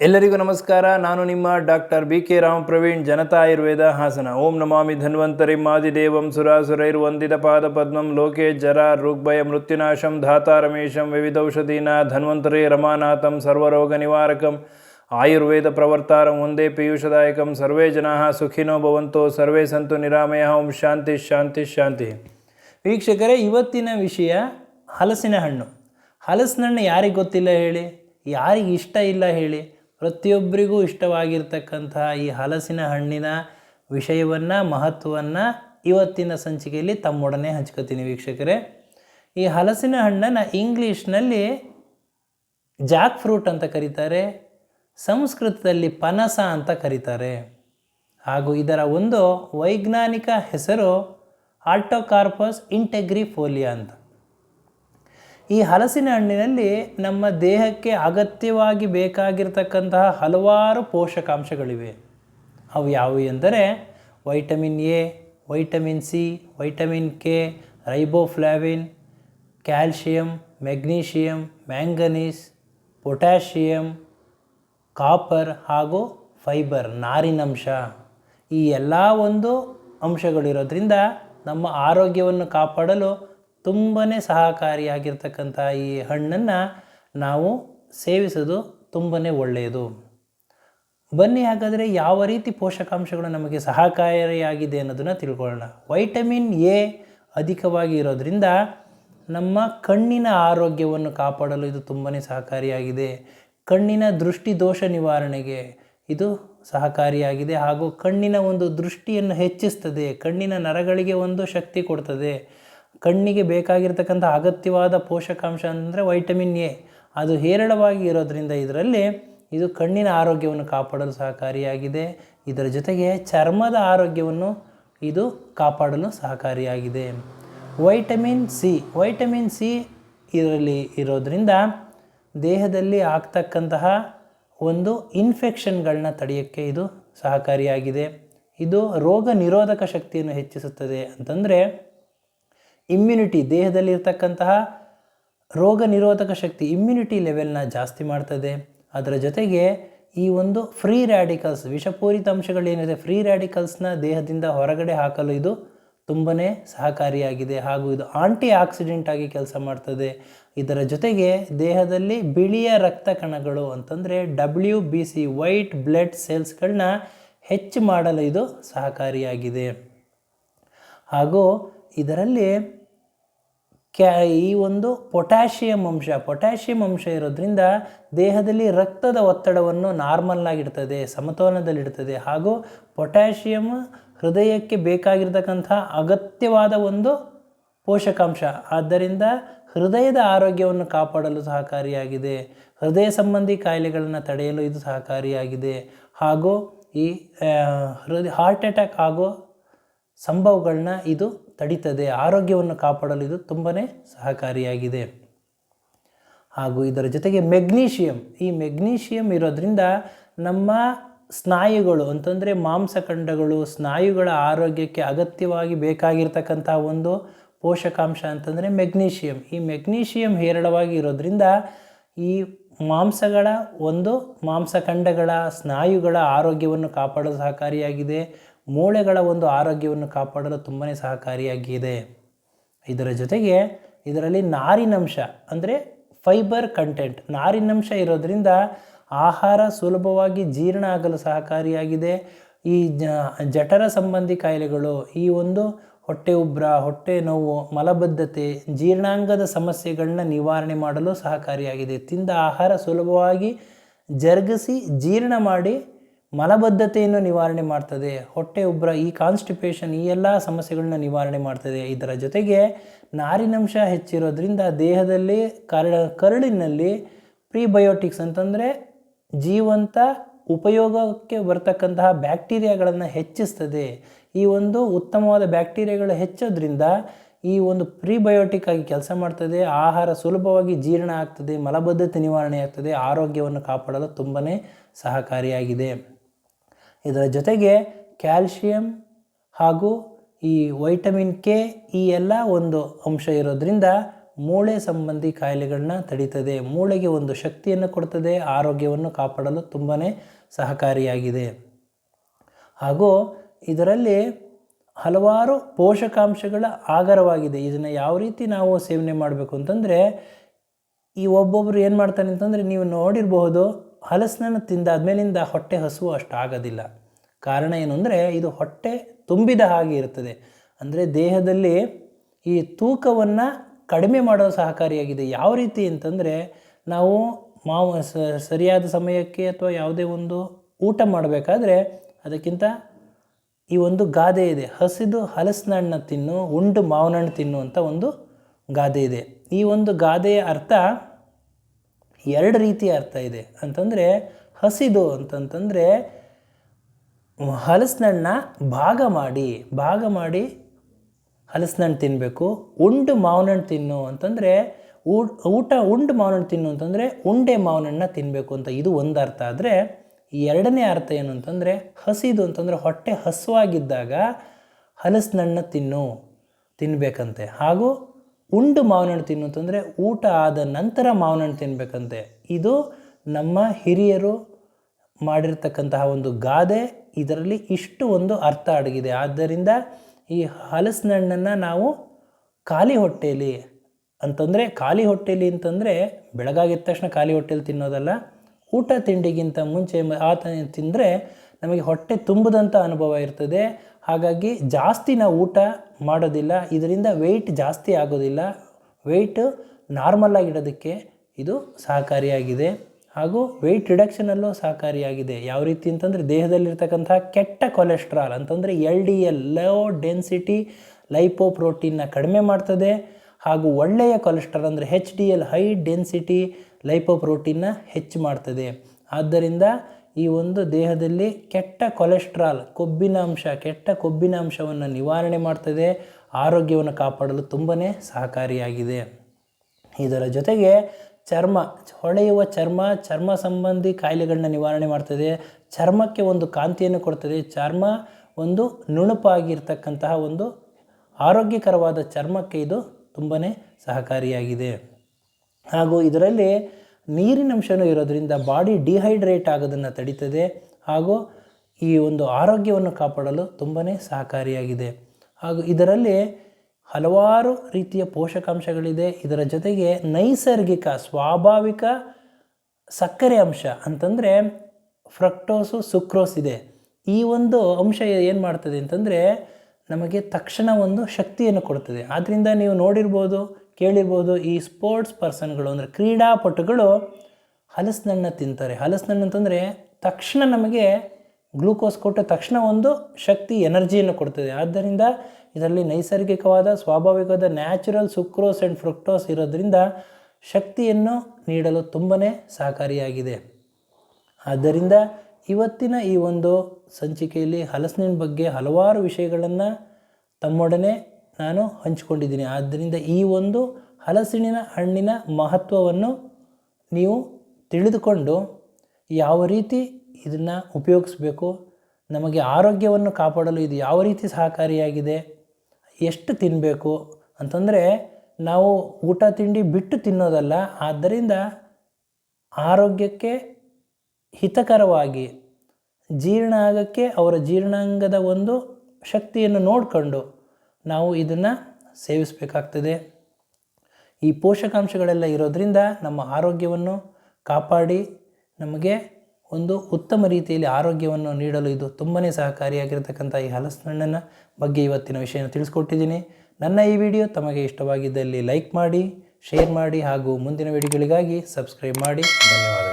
ಎಲ್ಲರಿಗೂ ನಮಸ್ಕಾರ. ನಾನು ನಿಮ್ಮ doctor B K Ram Praveen Janata Ayurveda Hassan. ಓಂ ನಮಾಮಿ ಧನ್ವಂತರಿ. ಮಾದಿದೇವಂ ಸುರಾಸುರೈರ್ ವಂದಿತ ಪಾದ ಪದ್ಮಂ ಲೋಕೆ ಜರ ಋಗ್ಭಯ ಮೃತ್ಯುನಾಶಂ ಧಾತಾ ರಮೇಶಂ ವಿವಿಧೌಷಧೀನ ಧನ್ವಂತರಿ ರಮಾನಾಥಂ ಸರ್ವರೋಗ ನಿವಾರಕಂ ಆಯುರ್ವೇದ ಪ್ರವರ್ತಾರಂ ಒಂದೇ ಪೀಯೂಷದಾಯಕಂ ಸರ್ವೇ ಜನಾ ಸುಖಿನೋ ಭವಂತೋ ಸರ್ವೇ ಸಂತು ನಿರಾಮಯ. ಓಂ ಶಾಂತಿ ಶಾಂತಿ ಶಾಂತಿ. ವೀಕ್ಷಕರೇ, ಇವತ್ತಿನ ವಿಷಯ ಹಲಸಿನ ಹಣ್ಣು. ಹಲಸಿನ ಹಣ್ಣು ಯಾರಿಗೆ ಗೊತ್ತಿಲ್ಲ ಹೇಳಿ? ಯಾರಿಗೆ ಇಷ್ಟ ಇಲ್ಲ ಹೇಳಿ? ಪ್ರತಿಯೊಬ್ಬರಿಗೂ ಇಷ್ಟವಾಗಿರ್ತಕ್ಕಂತಹ ಈ ಹಲಸಿನ ಹಣ್ಣಿನ ವಿಷಯವನ್ನು, ಮಹತ್ವವನ್ನು ಇವತ್ತಿನ ಸಂಚಿಕೆಯಲ್ಲಿ ತಮ್ಮೊಡನೆ ಹಂಚ್ಕೋತೀನಿ ವೀಕ್ಷಕರೇ. ಈ ಹಲಸಿನ ಹಣ್ಣನ್ನು ಇಂಗ್ಲೀಷ್ನಲ್ಲಿ ಜಾಕ್ ಫ್ರೂಟ್ ಅಂತ ಕರೀತಾರೆ, ಸಂಸ್ಕೃತದಲ್ಲಿ ಪನಸ ಅಂತ ಕರೀತಾರೆ. ಹಾಗೂ ಇದರ ಒಂದು ವೈಜ್ಞಾನಿಕ ಹೆಸರು ಆಲ್ಟೋಕಾರ್ಪಸ್ ಇಂಟೆಗ್ರಿಫೋಲಿಯಾ ಅಂತ. ಈ ಹಲಸಿನ ಹಣ್ಣಿನಲ್ಲಿ ನಮ್ಮ ದೇಹಕ್ಕೆ ಅಗತ್ಯವಾಗಿ ಬೇಕಾಗಿರ್ತಕ್ಕಂತಹ ಹಲವಾರು ಪೋಷಕಾಂಶಗಳಿವೆ. ಅವು ಯಾವುವು ಎಂದರೆ vitamin A, vitamin C, vitamin K, riboflavin, calcium magnesium manganese, potassium, copper ಹಾಗೂ ಫೈಬರ್, ನಾರಿನಂಶ. ಈ ಎಲ್ಲ ಒಂದು ಅಂಶಗಳಿರೋದ್ರಿಂದ ನಮ್ಮ ಆರೋಗ್ಯವನ್ನು ಕಾಪಾಡಲು ತುಂಬಾ ಸಹಕಾರಿಯಾಗಿರ್ತಕ್ಕಂಥ ಈ ಹಣ್ಣನ್ನು ನಾವು ಸೇವಿಸೋದು ತುಂಬಾ ಒಳ್ಳೆಯದು. ಬನ್ನಿ ಹಾಗಾದರೆ ಯಾವ ರೀತಿ ಪೋಷಕಾಂಶಗಳು ನಮಗೆ ಸಹಕಾರಿಯಾಗಿದೆ ಅನ್ನೋದನ್ನು ತಿಳ್ಕೊಳ್ಳೋಣ. ವೈಟಮಿನ್ ಎ ಅಧಿಕವಾಗಿ ಇರೋದರಿಂದ ನಮ್ಮ ಕಣ್ಣಿನ ಆರೋಗ್ಯವನ್ನು ಕಾಪಾಡಲು ಇದು ತುಂಬಾ ಸಹಕಾರಿಯಾಗಿದೆ. ಕಣ್ಣಿನ ದೃಷ್ಟಿ ದೋಷ ನಿವಾರಣೆಗೆ ಇದು ಸಹಕಾರಿಯಾಗಿದೆ ಹಾಗೂ ಕಣ್ಣಿನ ಒಂದು ದೃಷ್ಟಿಯನ್ನು ಹೆಚ್ಚಿಸ್ತದೆ. ಕಣ್ಣಿನ ನರಗಳಿಗೆ ಒಂದು ಶಕ್ತಿ ಕೊಡ್ತದೆ. ಕಣ್ಣಿಗೆ ಬೇಕಾಗಿರ್ತಕ್ಕಂಥ ಅಗತ್ಯವಾದ ಪೋಷಕಾಂಶ ಅಂದರೆ ವೈಟಮಿನ್ ಎ. ಅದು ಹೇರಳವಾಗಿ ಇರೋದರಿಂದ ಇದರಲ್ಲಿ ಇದು ಕಣ್ಣಿನ ಆರೋಗ್ಯವನ್ನು ಕಾಪಾಡಲು ಸಹಕಾರಿಯಾಗಿದೆ. ಇದರ ಜೊತೆಗೆ ಚರ್ಮದ ಆರೋಗ್ಯವನ್ನು ಇದು ಕಾಪಾಡಲು ಸಹಕಾರಿಯಾಗಿದೆ. Vitamin C. ವೈಟಮಿನ್ ಸಿ ಇದರಲ್ಲಿ ಇರೋದರಿಂದ ದೇಹದಲ್ಲಿ ಆಗ್ತಕ್ಕಂತಹ ಒಂದು ಇನ್ಫೆಕ್ಷನ್ಗಳನ್ನ ತಡೆಯೋಕ್ಕೆ ಇದು ಸಹಕಾರಿಯಾಗಿದೆ. ಇದು ರೋಗ ನಿರೋಧಕ ಶಕ್ತಿಯನ್ನು ಹೆಚ್ಚಿಸುತ್ತದೆ ಅಂತಂದರೆ ಇಮ್ಯುನಿಟಿ ದೇಹದಲ್ಲಿ ಇರ್ತಕ್ಕಂತಹ ರೋಗ ನಿರೋಧಕ ಶಕ್ತಿ ಇಮ್ಯುನಿಟಿ ಲೆವೆಲ್ನ ಜಾಸ್ತಿ ಮಾಡ್ತದೆ. ಅದರ ಜೊತೆಗೆ ಈ ಒಂದು ಫ್ರೀ ರ್ಯಾಡಿಕಲ್ಸ್ ವಿಷಪೂರಿತ ಅಂಶಗಳೇನಿದೆ ಫ್ರೀ ರ್ಯಾಡಿಕಲ್ಸ್ನ ದೇಹದಿಂದ ಹೊರಗಡೆ ಹಾಕಲು ಇದು ತುಂಬಾ ಸಹಕಾರಿಯಾಗಿದೆ. ಹಾಗೂ ಇದು ಆಂಟಿ ಆಕ್ಸಿಡೆಂಟ್ ಆಗಿ ಕೆಲಸ ಮಾಡ್ತದೆ. ಇದರ ಜೊತೆಗೆ ದೇಹದಲ್ಲಿ ಬಿಳಿಯ ರಕ್ತ ಕಣಗಳು ಅಂತಂದರೆ W B C white blood ಸೆಲ್ಸ್ಗಳನ್ನ ಹೆಚ್ಚು ಮಾಡಲು ಇದು ಸಹಕಾರಿಯಾಗಿದೆ. ಹಾಗೂ ಇದರಲ್ಲಿ ಕ್ಯಾ ಈ ಒಂದು ಪೊಟ್ಯಾಷಿಯಂ ಅಂಶ ಪೊಟ್ಯಾಷಿಯಂ ಅಂಶ ಇರೋದ್ರಿಂದ ದೇಹದಲ್ಲಿ ರಕ್ತದ ಒತ್ತಡವನ್ನು ನಾರ್ಮಲ್ ಆಗಿಡ್ತದೆ ಸಮತೋಲನದಲ್ಲಿಡ್ತದೆ ಹಾಗೂ ಪೊಟ್ಯಾಷಿಯಂ ಹೃದಯಕ್ಕೆ ಬೇಕಾಗಿರ್ತಕ್ಕಂಥ ಅಗತ್ಯವಾದ ಒಂದು ಪೋಷಕಾಂಶ. ಆದ್ದರಿಂದ ಹೃದಯದ ಆರೋಗ್ಯವನ್ನು ಕಾಪಾಡಲು ಸಹಕಾರಿಯಾಗಿದೆ. ಹೃದಯ ಸಂಬಂಧಿ ಕಾಯಿಲೆಗಳನ್ನು ತಡೆಯಲು ಇದು ಸಹಕಾರಿಯಾಗಿದೆ. ಹಾಗೂ ಈ ಹೃದಯ ಹಾರ್ಟ್ ಅಟ್ಯಾಕ್ ಆಗೋ ಸಂಭವಗಳನ್ನ ಇದು ತಡೀತದೆ. ಆರೋಗ್ಯವನ್ನು ಕಾಪಾಡಲು ಇದು ತುಂಬಾ ಸಹಕಾರಿಯಾಗಿದೆ. ಹಾಗೂ ಇದರ ಜೊತೆಗೆ ಮೆಗ್ನೀಷಿಯಂ. ಈ ಮೆಗ್ನೀಷಿಯಂ ಇರೋದ್ರಿಂದ ನಮ್ಮ ಸ್ನಾಯುಗಳು, ಅಂತಂದರೆ ಮಾಂಸಖಂಡಗಳು, ಸ್ನಾಯುಗಳ ಆರೋಗ್ಯಕ್ಕೆ ಅಗತ್ಯವಾಗಿ ಬೇಕಾಗಿರ್ತಕ್ಕಂಥ ಒಂದು ಪೋಷಕಾಂಶ ಅಂತಂದರೆ ಮೆಗ್ನೀಷಿಯಂ. ಈ ಮೆಗ್ನೀಷಿಯಂ ಹೇರಳವಾಗಿ ಇರೋದ್ರಿಂದ ಈ ಮಾಂಸಗಳ ಒಂದು ಮಾಂಸಖಂಡಗಳ ಸ್ನಾಯುಗಳ ಆರೋಗ್ಯವನ್ನು ಕಾಪಾಡಲು ಸಹಕಾರಿಯಾಗಿದೆ. ಮೂಳೆಗಳ ಒಂದು ಆರೋಗ್ಯವನ್ನು ಕಾಪಾಡಲು ತುಂಬಾ ಸಹಕಾರಿಯಾಗಿದೆ. ಇದರ ಜೊತೆಗೆ ಇದರಲ್ಲಿ ನಾರಿನಂಶ, ಅಂದರೆ ಫೈಬರ್ ಕಂಟೆಂಟ್, ನಾರಿನಂಶ ಇರೋದರಿಂದ ಆಹಾರ ಸುಲಭವಾಗಿ ಜೀರ್ಣ ಆಗಲು ಸಹಕಾರಿಯಾಗಿದೆ. ಈ ಜಠರ ಸಂಬಂಧಿ ಕಾಯಿಲೆಗಳು, ಈ ಒಂದು ಹೊಟ್ಟೆ ಉಬ್ರ, ಹೊಟ್ಟೆ ನೋವು, ಮಲಬದ್ಧತೆ, ಜೀರ್ಣಾಂಗದ ಸಮಸ್ಯೆಗಳನ್ನ ನಿವಾರಣೆ ಮಾಡಲು ಸಹಕಾರಿಯಾಗಿದೆ. ತಿಂದ ಆಹಾರ ಸುಲಭವಾಗಿ ಜರುಗಿಸಿ ಜೀರ್ಣ ಮಾಡಿ ಮಲಬದ್ಧತೆಯನ್ನು ನಿವಾರಣೆ ಮಾಡ್ತದೆ. ಹೊಟ್ಟೆ ಉಬ್ಬರ ಈ ಕಾನ್ಸ್ಟಿಪೇಷನ್ ಈ ಎಲ್ಲ ಸಮಸ್ಯೆಗಳನ್ನ ನಿವಾರಣೆ ಮಾಡ್ತದೆ. ಇದರ ಜೊತೆಗೆ ನಾರಿನಂಶ ಹೆಚ್ಚಿರೋದ್ರಿಂದ ದೇಹದಲ್ಲಿ ಕರಳ, ಕರಳಿನಲ್ಲಿ ಪ್ರೀಬಯೋಟಿಕ್ಸ್ ಅಂತಂದರೆ ಜೀವಂತ ಉಪಯೋಗಕ್ಕೆ ಬರ್ತಕ್ಕಂತಹ ಬ್ಯಾಕ್ಟೀರಿಯಾಗಳನ್ನು ಹೆಚ್ಚಿಸ್ತದೆ. ಈ ಒಂದು ಉತ್ತಮವಾದ ಬ್ಯಾಕ್ಟೀರಿಯಾಗಳು ಹೆಚ್ಚೋದ್ರಿಂದ ಈ ಒಂದು ಪ್ರೀಬಯೋಟಿಕ್ ಆಗಿ ಕೆಲಸ ಮಾಡ್ತದೆ. ಆಹಾರ ಸುಲಭವಾಗಿ ಜೀರ್ಣ ಆಗ್ತದೆ. ಮಲಬದ್ಧತೆ ನಿವಾರಣೆ ಆಗ್ತದೆ. ಆರೋಗ್ಯವನ್ನು ಕಾಪಾಡಲು ತುಂಬಾ ಸಹಕಾರಿಯಾಗಿದೆ. ಇದರ ಜೊತೆಗೆ ಕ್ಯಾಲ್ಶಿಯಂ ಹಾಗೂ ಈ ವೈಟಮಿನ್ ಕೆ, ಈ ಎಲ್ಲ ಒಂದು ಅಂಶ ಇರೋದ್ರಿಂದ ಮೂಳೆ ಸಂಬಂಧಿ ಕಾಯಿಲೆಗಳನ್ನ ತಡೀತದೆ. ಮೂಳೆಗೆ ಒಂದು ಶಕ್ತಿಯನ್ನು ಕೊಡ್ತದೆ, ಆರೋಗ್ಯವನ್ನು ಕಾಪಾಡಲು ತುಂಬಾ ಸಹಕಾರಿಯಾಗಿದೆ. ಹಾಗೂ ಇದರಲ್ಲಿ ಹಲವಾರು ಪೋಷಕಾಂಶಗಳ ಆಗರವಾಗಿದೆ ಇದನ್ನು ಯಾವ ರೀತಿ ನಾವು ಸೇವನೆ ಮಾಡಬೇಕು ಅಂತಂದರೆ, ಈ ಒಬ್ಬೊಬ್ಬರು ಏನು ಮಾಡ್ತಾನೆ ಅಂತಂದರೆ, ನೀವು ನೋಡಿರಬಹುದು ಹಲಸನನ್ನು ತಿಂದಾದ್ಮೇಲಿಂದ ಹೊಟ್ಟೆ ಹಸುವು ಅಷ್ಟು ಆಗೋದಿಲ್ಲ. ಕಾರಣ ಏನು ಅಂದರೆ ಇದು ಹೊಟ್ಟೆ ತುಂಬಿದ ಹಾಗೆ ಇರ್ತದೆ ಅಂದರೆ ದೇಹದಲ್ಲಿ ಈ ತೂಕವನ್ನು ಕಡಿಮೆ ಮಾಡಲು ಸಹಕಾರಿಯಾಗಿದೆ. ಯಾವ ರೀತಿ ಅಂತಂದರೆ ನಾವು ಮಾವು ಸರಿಯಾದ ಸಮಯಕ್ಕೆ ಅಥವಾ ಯಾವುದೇ ಒಂದು ಊಟ ಮಾಡಬೇಕಾದ್ರೆ ಅದಕ್ಕಿಂತ ಈ ಒಂದು ಗಾದೆ ಇದೆ. ಹಸಿದು ಹಲಸಿನ ಹಣ್ಣು ತಿನ್ನು, ಉಂಡು ಮಾವಿನ ಹಣ್ಣು ತಿನ್ನು ಅಂತ ಒಂದು ಗಾದೆ ಇದೆ. ಈ ಒಂದು ಗಾದೆಯ ಅರ್ಥ ಎರಡು ರೀತಿಯ ಅರ್ಥ ಇದೆ. ಅಂತಂದರೆ ಹಸಿದು ಅಂತಂತಂದರೆ ಹಲಸಿನಣ್ಣ ಭಾಗ ಮಾಡಿ ಭಾಗ ಮಾಡಿ ಹಲಸಿನಣ್ಣು ತಿನ್ನಬೇಕು ಉಂಡು ಮಾವನಣ್ಣು ತಿನ್ನು ಅಂತಂದರೆ ಊಟ ಉಂಡು ಮಾವನಣ್ಣು ತಿನ್ನು ಅಂತಂದರೆ ಉಂಡೆ ಮಾವನಣ್ಣ ತಿನ್ನಬೇಕು ಅಂತ ಇದು ಒಂದು ಅರ್ಥ. ಆದರೆ ಎರಡನೇ ಅರ್ಥ ಏನು ಅಂತಂದರೆ ಹಸಿದು ಅಂತಂದರೆ ಹೊಟ್ಟೆ ಹಸುವಾಗಿದ್ದಾಗ ಹಲಸಿನಣ್ಣ ತಿನ್ನು ತಿನ್ನಬೇಕಂತೆ ಹಾಗೂ ಉಂಡು ಮಾವಿನಣ್ಣು ತಿನ್ನು ಅಂತಂದರೆ ಊಟ ಆದ ನಂತರ ಮಾವಿನಣ್ಣು ತಿನ್ನಬೇಕಂತೆ ಇದು ನಮ್ಮ ಹಿರಿಯರು ಮಾಡಿರ್ತಕ್ಕಂತಹ ಒಂದು ಗಾದೆ. ಇದರಲ್ಲಿ ಇಷ್ಟು ಒಂದು ಅರ್ಥ ಅಡಗಿದೆ. ಆದ್ದರಿಂದ ಈ ಹಲಸಿನ ಹಣ್ಣನ್ನು ನಾವು ಖಾಲಿ ಹೊಟ್ಟೆಯಲ್ಲಿ ಅಂತಂದರೆ ಖಾಲಿ ಹೊಟ್ಟೆಯಲ್ಲಿ ಅಂತಂದರೆ ಬೆಳಗಾಗಿದ್ದ ತಕ್ಷಣ ಖಾಲಿ ಹೊಟ್ಟೆಯಲ್ಲಿ ತಿನ್ನೋದಲ್ಲ. ಊಟ ತಿಂಡಿಗಿಂತ ಮುಂಚೆ ಆತ ತಿಂದರೆ ನಮಗೆ ಹೊಟ್ಟೆ ತುಂಬದಂಥ ಅನುಭವ ಇರ್ತದೆ. ಹಾಗಾಗಿ ಜಾಸ್ತಿ ನಾವು ಊಟ ಮಾಡೋದಿಲ್ಲ. ಇದರಿಂದ ವೆಯ್ಟ್ ಜಾಸ್ತಿ ಆಗೋದಿಲ್ಲ. ವೆಯ್ಟ್ ನಾರ್ಮಲ್ ಆಗಿಡೋದಕ್ಕೆ ಇದು ಸಹಕಾರಿಯಾಗಿದೆ. ಹಾಗೂ ವೆಯ್ಟ್ ರಿಡಕ್ಷನಲ್ಲೂ ಸಹಕಾರಿಯಾಗಿದೆ. ಯಾವ ರೀತಿ ಅಂತಂದರೆ ದೇಹದಲ್ಲಿರ್ತಕ್ಕಂತಹ ಕೆಟ್ಟ ಕೊಲೆಸ್ಟ್ರಾಲ್ ಅಂತಂದರೆ L D L low density ಲೈಪೋಪ್ರೋಟೀನ್ನ ಕಡಿಮೆ ಮಾಡ್ತದೆ. ಹಾಗೂ ಒಳ್ಳೆಯ ಕೊಲೆಸ್ಟ್ರಾಲ್ ಅಂದರೆ H D L high density ಲೈಪೋಪ್ರೋಟೀನ್ನ ಹೆಚ್ಚು ಮಾಡ್ತದೆ. ಆದ್ದರಿಂದ ಈ ಒಂದು ದೇಹದಲ್ಲಿ ಕೆಟ್ಟ ಕೊಲೆಸ್ಟ್ರಾಲ್ ಕೊಬ್ಬಿನ ಅಂಶ, ಕೆಟ್ಟ ಕೊಬ್ಬಿನ ಅಂಶವನ್ನು ನಿವಾರಣೆ ಮಾಡ್ತದೆ, ಆರೋಗ್ಯವನ್ನು ಕಾಪಾಡಲು ತುಂಬಾ ಸಹಕಾರಿಯಾಗಿದೆ. ಇದರ ಜೊತೆಗೆ ಚರ್ಮ, ಹೊಳೆಯುವ ಚರ್ಮ ಚರ್ಮ ಸಂಬಂಧಿ ಕಾಯಿಲೆಗಳನ್ನ ನಿವಾರಣೆ ಮಾಡ್ತದೆ. ಚರ್ಮಕ್ಕೆ ಒಂದು ಕಾಂತಿಯನ್ನು ಕೊಡ್ತದೆ. ಚರ್ಮ ಒಂದು ನುಣುಪಾಗಿರ್ತಕ್ಕಂತಹ ಒಂದು ಆರೋಗ್ಯಕರವಾದ ಚರ್ಮಕ್ಕೆ ಇದು ತುಂಬಾ ಸಹಕಾರಿಯಾಗಿದೆ. ಹಾಗೂ ಇದರಲ್ಲಿ ನೀರಿನಂಶನೂ ಇರೋದರಿಂದ ಬಾಡಿ ಡಿಹೈಡ್ರೇಟ್ ಆಗೋದನ್ನು ತಡೀತದೆ ಹಾಗೂ ಈ ಒಂದು ಆರೋಗ್ಯವನ್ನು ಕಾಪಾಡಲು ತುಂಬಾ ಸಹಕಾರಿಯಾಗಿದೆ. ಹಾಗೂ ಇದರಲ್ಲಿ ಹಲವಾರು ರೀತಿಯ ಪೋಷಕಾಂಶಗಳಿದೆ. ಇದರ ಜೊತೆಗೆ ನೈಸರ್ಗಿಕ, ಸ್ವಾಭಾವಿಕ, ಸಕ್ಕರೆ ಅಂಶ ಅಂತಂದರೆ ಫ್ರಕ್ಟೋಸು, ಸುಕ್ರೋಸ್ ಇದೆ. ಈ ಒಂದು ಅಂಶ ಏನು ಮಾಡ್ತದೆ ಅಂತಂದರೆ ನಮಗೆ ತಕ್ಷಣ ಒಂದು ಶಕ್ತಿಯನ್ನು ಕೊಡ್ತದೆ. ಆದ್ದರಿಂದ ನೀವು ನೋಡಿರ್ಬೋದು ಕೇಳಿರ್ಬೋದು ಈ ಸ್ಪೋರ್ಟ್ಸ್ ಪರ್ಸನ್ಗಳು ಅಂದರೆ ಕ್ರೀಡಾಪಟುಗಳು ಹಲಸಿನಣ್ಣು ತಿಂತಾರೆ. ಹಲಸಿನಣ್ಣು ಅಂತಂದರೆ ತಕ್ಷಣ ನಮಗೆ ಗ್ಲೂಕೋಸ್ ಕೊಟ್ಟ ತಕ್ಷಣ ಒಂದು ಶಕ್ತಿ ಎನರ್ಜಿಯನ್ನು ಕೊಡ್ತದೆ. ಆದ್ದರಿಂದ ಇದರಲ್ಲಿ ನೈಸರ್ಗಿಕವಾದ, ಸ್ವಾಭಾವಿಕವಾದ ನ್ಯಾಚುರಲ್ ಸುಕ್ರೋಸ್ ಆ್ಯಂಡ್ ಫ್ರುಕ್ಟೋಸ್ ಇರೋದ್ರಿಂದ ಶಕ್ತಿಯನ್ನು ನೀಡಲು ತುಂಬಾ ಸಹಕಾರಿಯಾಗಿದೆ. ಆದ್ದರಿಂದ ಇವತ್ತಿನ ಈ ಒಂದು ಸಂಚಿಕೆಯಲ್ಲಿ ಹಲಸಿನ ಬಗ್ಗೆ ಹಲವಾರು ವಿಷಯಗಳನ್ನು ತಮ್ಮೊಡನೆ ನಾನು ಹಂಚಿಕೊಂಡಿದ್ದೀನಿ. ಆದ್ದರಿಂದ ಈ ಒಂದು ಹಲಸಿನ ಹಣ್ಣಿನ ಮಹತ್ವವನ್ನು ನೀವು ತಿಳಿದುಕೊಂಡು ಯಾವ ರೀತಿ ಇದನ್ನು ಉಪಯೋಗಿಸ್ಬೇಕು, ನಮಗೆ ಆರೋಗ್ಯವನ್ನು ಕಾಪಾಡಲು ಇದು ಯಾವ ರೀತಿ ಸಹಕಾರಿಯಾಗಿದೆ, ಎಷ್ಟು ತಿನ್ನಬೇಕು ಅಂತಂದರೆ ನಾವು ಊಟ ತಿಂಡಿ ಬಿಟ್ಟು ತಿನ್ನೋದಲ್ಲ, ಆದ್ದರಿಂದ ಆರೋಗ್ಯಕ್ಕೆ ಹಿತಕರವಾಗಿ ಜೀರ್ಣ ಆಗೋಕ್ಕೆ ಅವರ ಜೀರ್ಣಾಂಗದ ಒಂದು ಶಕ್ತಿಯನ್ನು ನೋಡಿಕೊಂಡು ನಾವು ಇದನ್ನು ಸೇವಿಸಬೇಕಾಗ್ತದೆ. ಈ ಪೋಷಕಾಂಶಗಳೆಲ್ಲ ಇರೋದರಿಂದ ನಮ್ಮ ಆರೋಗ್ಯವನ್ನು ಕಾಪಾಡಿ ನಮಗೆ ಒಂದು ಉತ್ತಮ ರೀತಿಯಲ್ಲಿ ಆರೋಗ್ಯವನ್ನು ನೀಡಲು ಇದು ತುಂಬಾ ಸಹಕಾರಿಯಾಗಿರ್ತಕ್ಕಂಥ ಈ ಹಲಸಿನಣ್ಣಿನ ಬಗ್ಗೆ ಇವತ್ತಿನ ವಿಷಯನ ತಿಳಿಸ್ಕೊಟ್ಟಿದ್ದೀನಿ. ನನ್ನ ಈ ವಿಡಿಯೋ ತಮಗೆ ಇಷ್ಟವಾಗಿದ್ದಲ್ಲಿ ಲೈಕ್ ಮಾಡಿ, ಶೇರ್ ಮಾಡಿ ಹಾಗೂ ಮುಂದಿನ ವಿಡಿಯೋಗಳಿಗಾಗಿ ಸಬ್ಸ್ಕ್ರೈಬ್ ಮಾಡಿ. ಧನ್ಯವಾದಗಳು.